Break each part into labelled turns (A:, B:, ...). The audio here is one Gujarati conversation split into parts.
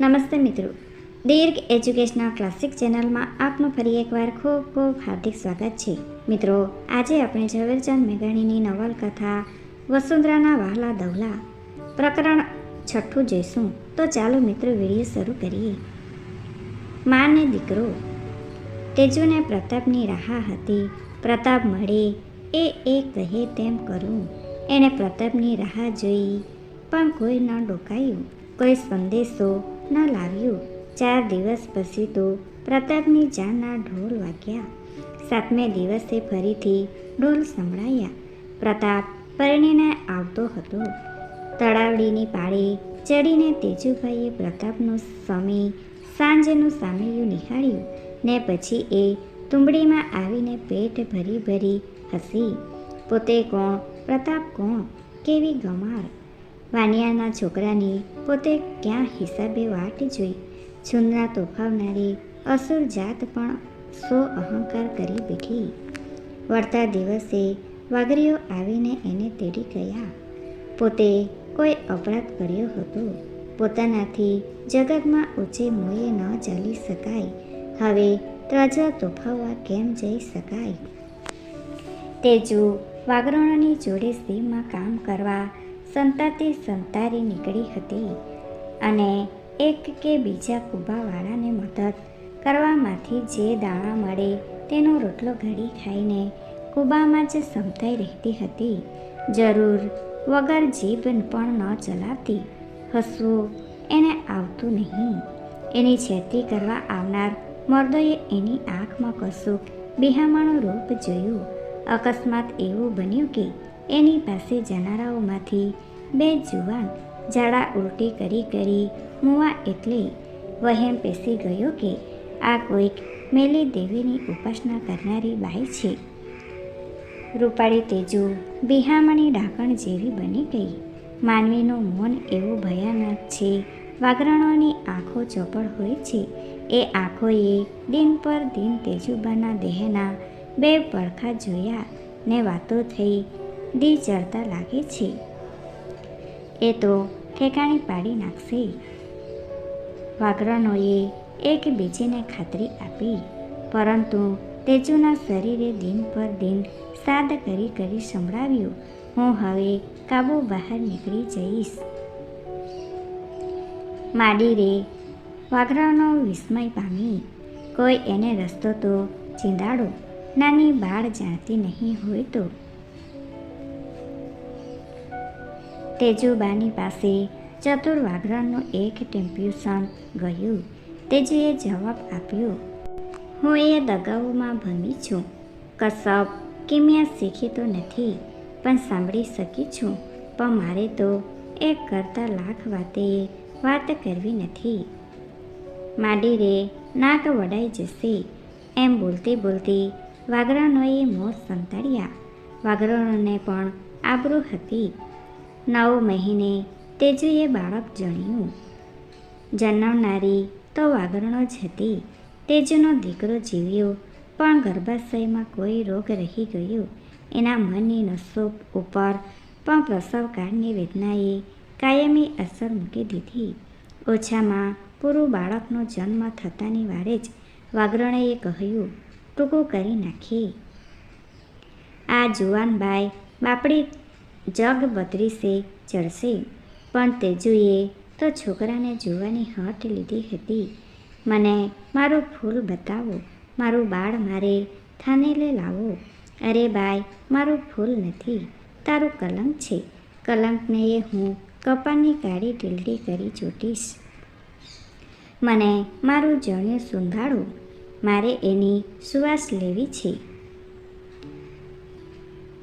A: નમસ્તે મિત્રો. દીર્ઘ એજ્યુકેશનલ ક્લાસિક ચેનલમાં આપનું ફરી એકવાર ખૂબ ખૂબ હાર્દિક સ્વાગત છે. મિત્રો, આજે આપણે ઝવેરચંદ મેઘાણીની નવલકથા વસુંધરાના વહાલા દવલા, પ્રકરણ છઠ્ઠું જોઈશું. તો ચાલો મિત્રો, વીડિયો શરૂ કરીએ. માને દીકરો, તેજુને પ્રતાપની રાહ હતી. પ્રતાપ મળે, એ એ કહે તેમ કરું. એણે પ્રતાપની રાહ જોઈ, પણ કોઈ ન ડોકાયું. કોઈ સંદેશો ન લાવ્યું. ચાર દિવસ પછી તો પ્રતાપની જાનના ઢોલ વાગ્યા. સાતમે દિવસે ફરીથી ઢોલ સંભળાયા. પ્રતાપ પરણીને આવતો હતો. તળાવડીની પાળે ચડીને તેજુભાઈએ પ્રતાપનું સમી સાંજનું સામૈયું નિહાળ્યું ને પછી એ તુંબડીમાં આવીને પેટ ભરી ભરી હસી. પોતે કોણ? પ્રતાપ કોણ? કેવી ગમાર? વાનિયાના છોકરાની પોતે ક્યાં હિસાબે વાટ જોઈ? છુંદના તોફાવનારી અસુર જાત પણ સો અહંકાર કરી બેઠી. વળતા દિવસે વાગરીઓ આવીને એને તેડી ગયા. પોતે કોઈ અપરાધ કર્યો હતો. પોતાનાથી જગતમાં ઊંચે મોયે ન ચાલી શકાય. હવે ત્રજા તોફાવવા કેમ જઈ શકાય? તેજુ વાગરણોની જોડે સીમમાં કામ કરવા સંતાતી સંતારી નીકળી હતી અને એક કે બીજા કુબાવાળાને મદદ કરવામાંથી જે દાણા મળે તેનો રોટલો ઘડી ખાઈને કુબામાં જ સમતાઈ રહેતી હતી. જરૂર વગર જીભ પણ ન ચલાવતી હસવું એને આવતું નહીં. એની છેતી કરવા આવનાર મર્દોએ એની આંખમાં કશુંક બિહામણું રૂપ જોયું. અકસ્માત એવું બન્યું કે એની પાસે જનારાઓમાંથી બે જુવાન ઝાડા ઉલટી કરી કરી મુવા એટલે વહેમ પેસી ગયો કે આ કોઈક મેલી દેવીની ઉપાસના કરનારી બાઈ છે. રૂપાળી તેજુ બિહામણી ઢાંકણ જેવી બની ગઈ. માનવીનું મન એવું ભયાનક છે. વાગરણોની આંખો ચોપડ હોય છે. એ આંખોએ દિન પર દિન તેજુબાના દેહના બે પડખા જોયા ને વાતો થઈ દી ચડતા લાગે છે. એ તો ઠેકાણી પાડી નાખશે. વાઘરણોએ એકબીજીને ખાતરી આપી, પરંતુ તેજુના શરીરે દિન પર દિન સાદ કરી કરી સંભળાવ્યું, હું હવે કાબુ બહાર નીકળી જઈશ. માડી રે વાઘરાનો વિસ્મય પામી, કોઈ એને રસ્તો તો ચીંદાડો નાની બાળ જાણતી નહીં હોય તો. તેજુબાની પાસે ચતુર વાઘરાનું એક ટેમ્પ્યુશન ગયું. તેજુએ જવાબ આપ્યો, હું એ દગાઓમાં ભમી છું. કસબ કિમિયા શીખી તો નથી, પણ સાંભળી શકી છું. પણ મારે તો એક કરતાં લાખ વાતે વાત કરવી નથી. માડી રે, નાક વડાઈ જશે. એમ બોલતી બોલતી વાઘરાનોએ મોત સંતાડ્યા. વાઘરણોને પણ આબરૂ હતી. નવ મહિને તેજુએ બાળક જણ્યું. જન્મનારી તો વાઘરણો જ હતી. તેજુનો દીકરો જીવ્યો, પણ ગર્ભાશયમાં કોઈ રોગ રહી ગયો. એના મનની નસો ઉપર પણ પ્રસવકાળની વેદનાએ કાયમી અસર મૂકી દીધી. ઓછામાં પૂરું બાળકનો જન્મ થતાની વારે જ વાગરણેએ કહ્યું, ટૂંકું કરી નાખી આ જુવાનભાઈ બાપડી જગ બત્રીસે ચડશે પણ તે જોઈએ તો છોકરાને જોવાની હટ લીધી હતી. મને મારું ફૂલ બતાવો, મારું બાળ મારે થાનેલે લાવો. અરે બાય મારું ફૂલ નથી, તારું કલંક છે. કલંકને એ હું કપાળની કાળી ટીલડી કરી ચોટીશ. મને મારું જણ્યું સુંધાડો, મારે એની સુવાસ લેવી છે.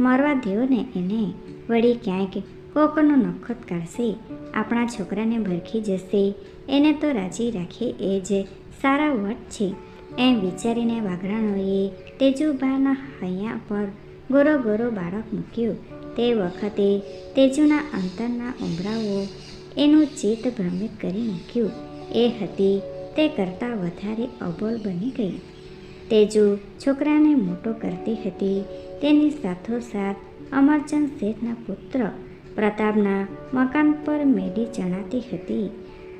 A: મરવા દેવો ને એને. વળી ક્યાંક કોકનો નખત કાઢશે, આપણા છોકરાને ભરખી જશે. એને તો રાજી રાખે એ જ સારા વટ છે. એમ વિચારીને વાઘરાણોએ તેજુબાના હૈયા પર ગોરો ગોરો બાળક મૂક્યું. તે વખતે તેજુના અંતરના ઉમરાઓ એનું ચિત્ત ભ્રમિત કરી મૂક્યું. એ હતી તે કરતાં વધારે અબોલ બની ગઈ. તેજુ છોકરાને મોટો કરતી હતી. તેની સાથોસાથ અમરચંદ શેઠના પુત્ર પ્રતાપના મકાન પર મેડી ચણાતી હતી.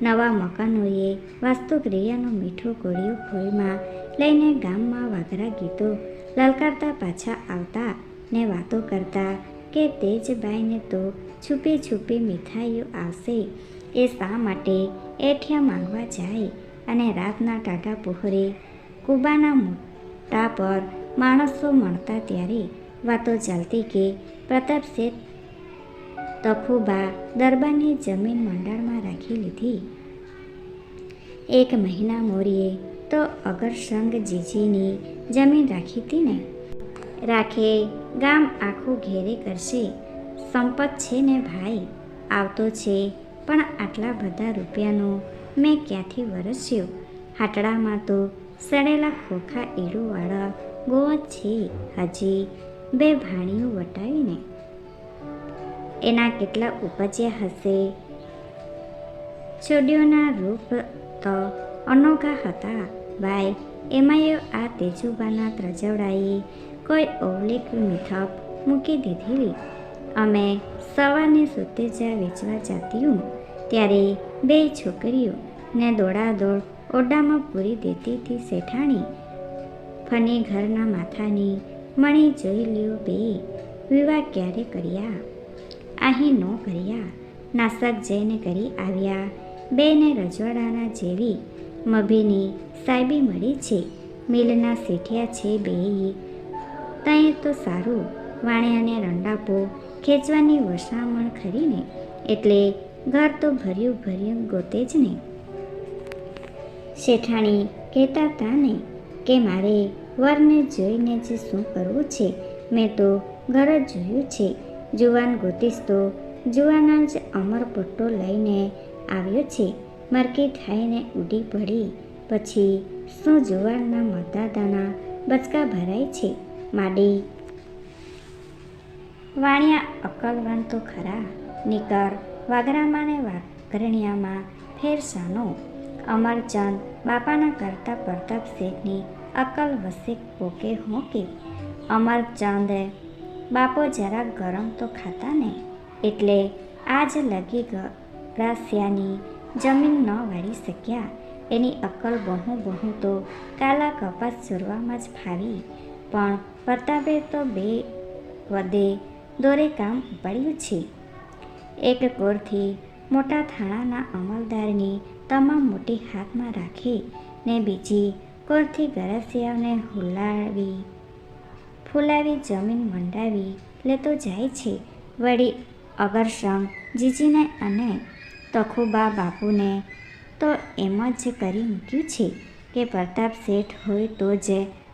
A: નવા મકાનોએ વાસ્તુક્રિયાનો મીઠો કોળિયો ફોલમાં લઈને ગામમાં વાઘરા ગીતો લલકારતા પાછા આવતા ને વાતો કરતા કે તેજબાઈને તો છુપી છુપી મીઠાઈઓ આવશે. એ શા માટે? એઠિયા માંગવા જાય અને રાતના ટાટા પહોરે કુબાના મોટા પર માણસો મળતા ત્યારે વાતો ચાલતી કે પ્રતાપ શેઠ તખુબા દરબારની જમીન મંડળમાં રાખી લીધી. એક મહિના મોરીએ તો અગરસંગ જીજીની જમીન રાખી હતી ને રાખે ગામ આખું ઘેરે કરશે. સંપત છે ને ભાઈ, આવતો છે, પણ આટલા બધા રૂપિયાનો મેં ક્યાંથી વરસ્યો? હાટડામાં તો સડેલા ખોખા એડુવાળા ગોવા છે, હજી બે ભાણીઓ વટાવીને. એના કેટલા ઉપજ્યા હશે? છોડીઓના રૂપ તો અનોખા હતા. ભાઈ, એમાંય આ તેજુબાના ત્રજવડાએ કોઈ ઓવલિક મિથપ મૂકી દીધેલી? અમે સવારની સુતેજા વેચવા જાતીયું, ત્યારે બે છોકરીઓ ને દોડાદોડ ઓરડામાં પૂરી દેતી હતી શેઠાણી. ફની ઘરના માથાની મણી જોઈ લ્યો બે. વિવાહ ક્યારે કર્યા? અહીં ન કર્યા. નાસક જઈને કરી આવ્યા. બેને રજવાડાના જેવી મભીની સાહેબી મળી છે. મિલના શેઠિયા છે બે ત્યાં તો સારું. વાણિયાને રંડાપો ખેંચવાની વસામણ ખરીને એટલે ઘર તો ભર્યું ભર્યું ગોતે જ ને. શેઠાણી કહેતા હતા ને કે મારે વરને જોઈને જ શું કરવું છે, મેં તો ઘર જ જોયું છે. જુવાન ગોતીશ તો જુવાના જ અમર પટ્ટો લઈને આવ્યો છે. મરકી થાઈને ઉડી પડી. પછી શું જુવાનના મતદાદાના બચકા ભરાય છે? માડી. વાણિયા અકલવાન તો ખરા. નિકર વાગરામાં ને વાઘરણિયામાં ફેરસાનો. અમરચંદ બાપાના કરતા પ્રતાપ શેઠની અકલ વસે પોકે હોકે. અમરચંદે બાપો જરા ગરમ તો ખાતા ને. એટલે આજ લગી ગરાસિયાની જમીન ન વાળી શક્યા. એની અકલ બહુ બહુ તો કાલા કપાસ ચોરવામાં જ ફાવી. પણ પ્રતાપે તો બે વદે દોરે કામ ઉપાડ્યું છે. એક કોરથી મોટા થાણાના અમલદારની તમામ મોટી હાથમાં રાખી ને બીજી કોરથી ગરાસિયાઓને હુલાવી, ફૂલાવી, જમીન મંડાવી, લેતો જાય છે. વળી અગરસંગ, જીજીને અને તખુબા બાપુને તો એમ જ કરી મૂક્યું છે કે પ્રતાપ શેઠ હોય તો જ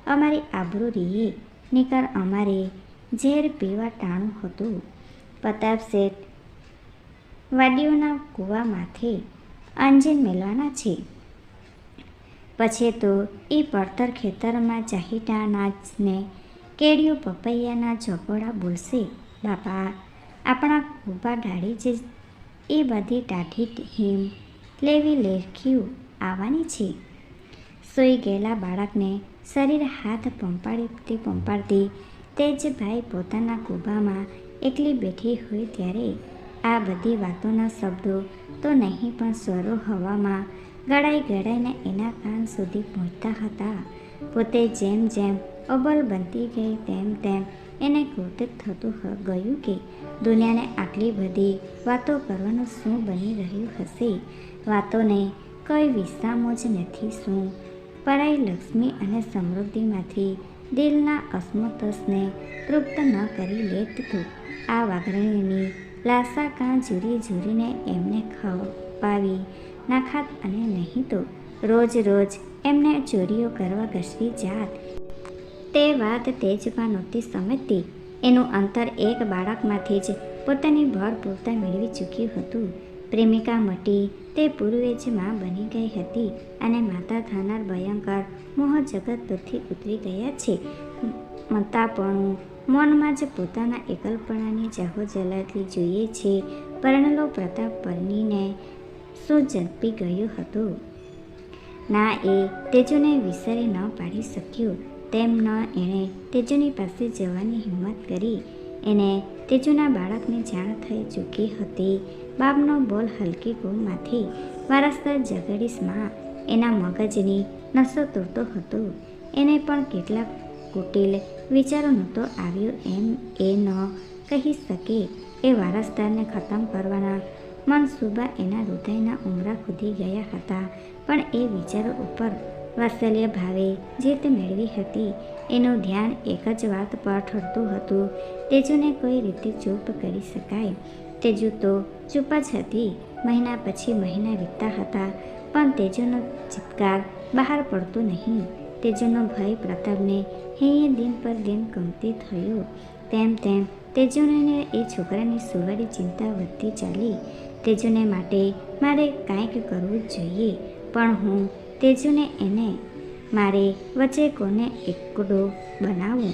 A: અમારી આબરૂ રીએ, નિકર અમારે ઝેર પીવા ટાણું હતું. પ્રતાપ શેઠ વાડીઓના કૂવામાંથી અંજીન મેળવાના છે. પછી તો એ પડતર ખેતરમાં ચાહીટાના ને કેડિયું પપૈયાના ચોપડા બોલશે, બાપા, આપણા ખૂબા ડાળી જે એ બધી ટાઢી હિમ લેવી લેખીયું આવવાની છે. સૂઈ ગયેલા બાળકને શરીર હાથ પંપાડતી પંપાડતી તે જ ભાઈ પોતાના કૂબામાં એકલી બેઠી હોય ત્યારે આ બધી વાતોના શબ્દો તો નહીં પણ સ્વરો હવામાં ગળાઈ ગળાઈને એના કાન સુધી પહોંચતા હતા. પોતે જેમ જેમ અબલ બનતી ગઈ તેમ તેમ એને કૌતુક થતું ગયું કે દુનિયાને આટલી બધી વાતો કરવાનું શું બની રહ્યું હશે? વાતોને કઈ વિશ્રામો જ નથી શું? પરાઈ લક્ષ્મી અને સમૃદ્ધિમાંથી દિલના અસમતોષને તૃપ્ત ન કરી લેતું આ વાઘરણીની લાસા કાં ઝૂરી ઝૂરીને એમને ખપાવી નાખાત અને નહીં તો રોજ રોજ એમને ચોરીઓ કરવા ઘસવી જાત. તે વાત તેજમાં નહોતી સમજતી. એનું અંતર એક બાળકમાંથી જ પોતાની ભર પૂરતા મેળવી ચૂક્યું હતું. પ્રેમિકા મટી તે પૂર્વે જ માં બની ગઈ હતી અને માતા થનાર ભયંકર મોહ જગત પરથી ઉતરી ગયા છે. મતાપણું મૌનમાં જ પોતાના એકલપણાની જાહો જલાતી જોઈએ છે. પરણલો પ્રતાપ પરનીને શું ઝડપી ગયું હતું. ના, એ તેજુને વિસરી ન પાડી શક્યું. તેમ ન એણે તેજુની પાસે જવાની હિંમત કરી. એને તેજુના બાળકની જાણ થઈ ચૂકી હતી. બાપનો બોલ હલકી ગોમાંથી વારસદાર જગડીશમાં એના મગજની નસો તોડતો હતો. એને પણ કેટલાક કુટિલ વિચારો નહોતો આવ્યો એમ એ ન કહી શકે. એ વારસદારને ખતમ કરવાના મનસૂબા એના હૃદયના ઉમરા ખુદી ગયા હતા. પણ એ વિચારો ઉપર વાત્સલ્ય ભાવે જીત મેળવી હતી, એનું ધ્યાન એક જ વાત પર ઠરતું હતું. તેજુને કોઈ રીતે ચૂપ કરી શકાય. તેજુ તો ચૂપ જ હતી, મહિના પછી મહિના વીતતા હતા. પણ તેજુનો ચિત્કાર બહાર પડતો નહીં. તેજુનો ભય પ્રતાપને હૈયે દિન પર દિન ગમતી થયો. તેમ તેમ તેજુને એ છોકરાની સુવારી ચિંતા વધતી ચાલી. તેજુને માટે મારે કાંઈક કરવું જોઈએ. પણ હું તેજુને એને, મારે વચ્ચે કોને એકડો બનાવું?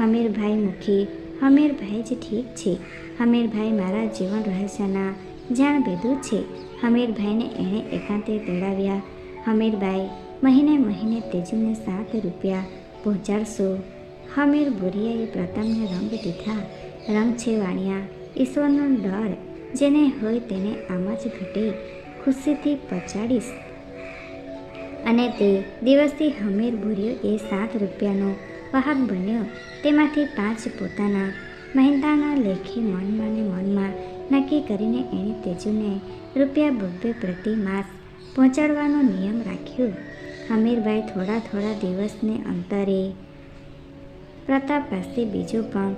A: હમીરભાઈ મુખી, હમીરભાઈ જ ઠીક છે. હમીરભાઈ મારા જીવન રહસ્યના જાણ ભેદું છે. હમીરભાઈને એણે એકાંતે તેડાવ્યા. હમીરભાઈ, મહિને મહિને તેજુને સાત રૂપિયા પહોંચાડશો. હમીર બોરિયાએ પ્રતાપને રંગ દીધા. રંગ છે વાણિયા. ઈશ્વરનો ડર જેને હોય તેને આમ જ ઘટે, ખુશીથી પચાડીશ અને તે દિવસથી હમીર ભૂર્યો એ સાત રૂપિયાનો વાહક બન્યો. તેમાંથી પાંચ પોતાના મહેન્દાના લેખે મનમાં ને મનમાં નક્કી કરીને એણે તેજુને રૂપિયા બબ્બે પ્રતિ માસ પહોંચાડવાનો નિયમ રાખ્યો. હમીરભાઈ થોડા થોડા દિવસને અંતરે પ્રતાપ પાસે બીજો પણ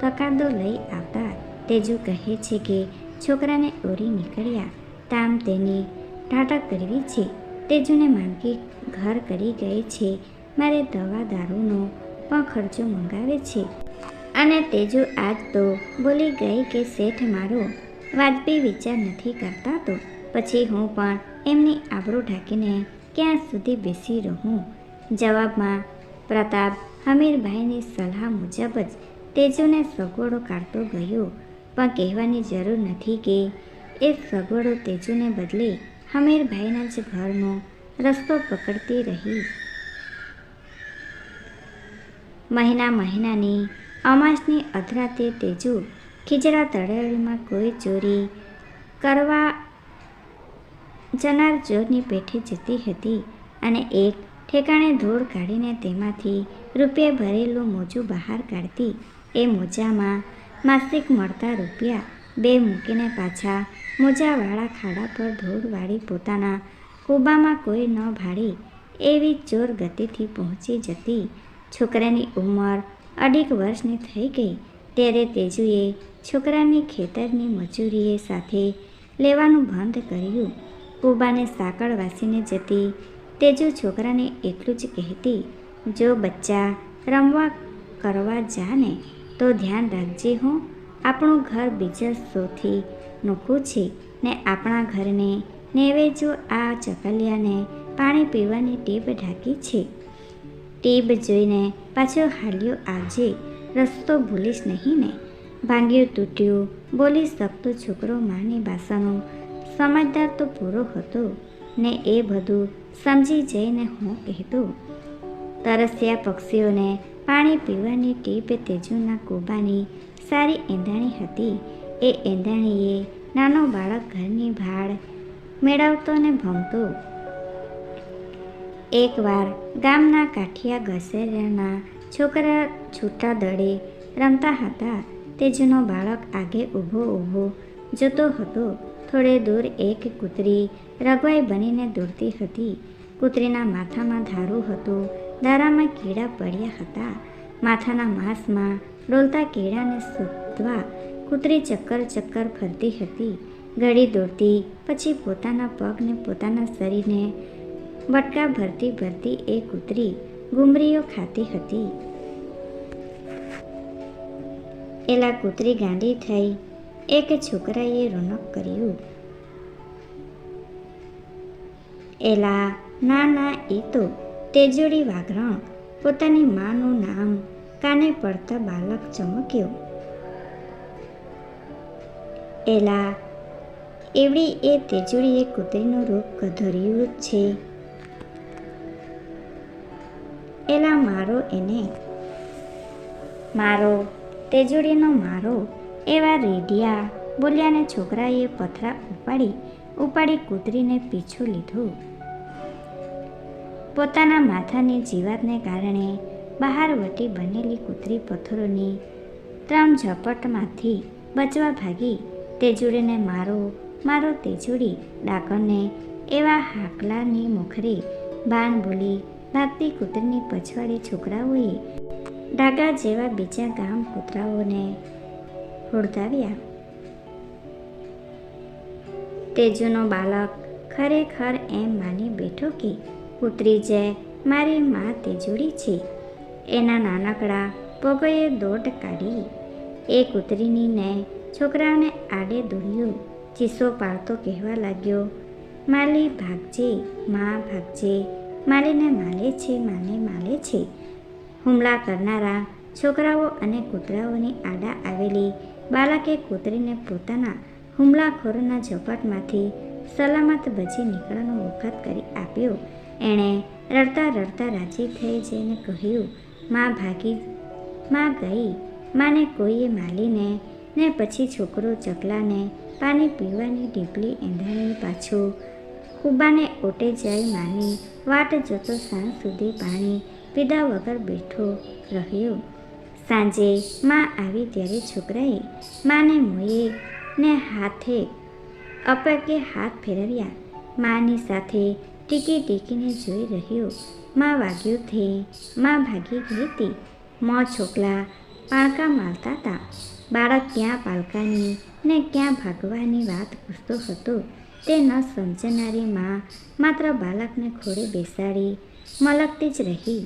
A: તકાદો લઈ આવતા તેજુ કહે છે કે છોકરાને ઓરી નીકળ્યા. તામ તેની ટાટા કરવી છે. તેજુને માંગી ઘર કરી ગઈ છે. મારે દવા દારૂનો પણ ખર્ચો મંગાવે છે. અને તેજુ આજ તો બોલી ગઈ કે શેઠ મારો વાજબી વિચાર નથી કરતા તો. પછી હું પણ એમની આબરૂ ઢાંકીને ક્યાં સુધી બેસી રહું? જવાબમાં પ્રતાપ હમીરભાઈની સલાહ મુજબ જ તેજુને સગવડો કાઢતો ગયો. પણ કહેવાની જરૂર નથી કે એ સગવડો તેજુને બદલે હમીરભાઈના જ ઘરનો રસ્તો પકડતી રહી. મહિના મહિનાની અમાસની અધરાતે તેજુ ખીજડા તળેળીમાં કોઈ ચોરી કરવા જનાર ચોરની પેઠે જતી હતી અને એક ઠેકાણે ધૂળ કાઢીને તેમાંથી રૂપિયા ભરેલું મોજું બહાર કાઢતી એ મોજામાં માસિક મળતા રૂપિયા બે મૂકીને પાછા મોજાવાળા ખાડા પર ધૂળ પોતાના કૂબામાં કોઈ ન ભાળી એવી ચોર ગતિથી પહોંચી જતી છોકરાની ઉંમર અઢીક વર્ષની થઈ ગઈ. ત્યારે તેજુએ છોકરાની ખેતરની મજૂરીએ સાથે લેવાનું બંધ કર્યું. કૂબાને સાંકળ વાસીને જતી તેજુ છોકરાને એટલું જ કહેતી, જો બચ્ચા રમવા કરવા જા ને તો ધ્યાન રાખજે હું. આપણું ઘર બીજા સૌથી નોખું છે ને આપણા ઘરને નેવે જો આ ચકલિયાને પાણી પીવાની ટીપ ઢાંકી છે. ટીપ જોઈને પાછો હાલ્યો આવજે. રસ્તો ભૂલીશ નહીં ને. ભાંગ્યું તૂટ્યું, બોલી શકતો છોકરો માની બાસાનો. સમજદાર તો પૂરો હતો ને એ બધું સમજી જઈને હું કહેતો. તરસ્યા પક્ષીઓને પાણી પીવાની ટીપ તેજુના કૂબાની સારી એંધાણી હતી. એ એંધાણીએ નાનો બાળક ઘરની ભાડ મેળવતો ને ભમતો એકવાર ગામના કાઠિયા ઘસેરાના છોકરા છૂટા દડે રમતા હતા. તેજનો બાળક આગે ઊભો ઊભો જતો હતો. થોડે દૂર એક કૂતરી રગવાઈ બનીને દોડતી હતી. કૂતરીના માથામાં ધારું હતું. દારામાં કીડા પડ્યા હતા. માથાના માંસમાં ડોલતા કીડાને શોધવા કૂતરી ચક્કર ચક્કર ફરતી હતી. ઘડી દોડતી, પછી પોતાના પગને પોતાના શરીરને બટકા ભરતી ભરતી એ કૂતરી ગુમરીઓ ખાતી હતી. એલા કૂતરી ગાંડી થઈ. એક છોકરાએ રોનક કર્યું. એલા, ના ના એ તો તેજોડી વાઘરણ પોતાની માનું નામ કાને પડતા બાલક ચમક્યો. એલા, એવડી એ તેજોડીએ કૂતરીનું રૂપ ધર્યું છે. એલા, મારો એને. મારો, તેજોડીનો મારો, એવા રેડિયા બોલ્યાને છોકરાએ પથરા ઉપાડી ઉપાડી કૂતરીને પીછું લીધું. પોતાના માથાની જીવાતને કારણે બહાર વટી બનેલી કૂતરી પથ્થરોની ત્રણ ઝપટમાંથી બચવા ભાગી તેજુડીને મારો મારો તેજુડી ડાકણને એવા હાકલાની મુખરે બાણ બોલી ભાગતી કૂતરીની પછવાડી છોકરાઓએ ડાગા જેવા બીજા ગામ કૂતરાઓને હોડતાવ્યા તેજુનો બાળક ખરેખર એમ માની બેઠો કે કૂતરી જે મારી મા તેજુડી છે. એના નાનકડા પગોએ દોટ કાઢી. એ કૂતરીનીને છોકરાને આડે દોર્યું ચીસો પાડતો કહેવા લાગ્યો, માલી ભાગજે, મા ભાગજે, માલીને માલે છે માને માલે છે. હુમલા કરનારા છોકરાઓ અને કૂતરાઓની આડા આવેલી બાળકે કૂતરીને પોતાના હુમલાખોરોના ઝપાટમાંથી સલામત બચી નીકળવાનો વખત કરી આપ્યો. એણે રડતા રડતા રાજી થઈ જઈને કહ્યું, માં ભાગી, માં ગઈ, માને કોઈએ માલીને ને પછી છોકરો ચકલાને પાણી પીવાની ઢીપલી એંધાણી પાછું કુબાને ઓટે જાય માની વાટ જોતો સાંજ સુધી પાણી પીધા વગર બેઠો રહ્યો. સાંજે માં આવી ત્યારે છોકરાએ માને મોયે ને હાથે અપકે હાથ ફેરવ્યા. માની સાથે ટીકી ટીકીને જોઈ રહ્યો માં વાગ્યું થે માં ભાગી ગઈ હતી મોં છોકલા પાળકા મારતા હતા બાળક ક્યાં પાલકાની ને ક્યાં ભાગવાની વાત પૂછતો હતો તે ન સમજનારી માં માત્ર બાળકને ખોળે બેસાડી મલકતી જ રહી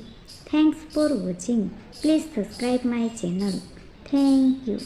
A: thanks for watching please subscribe my channel thank you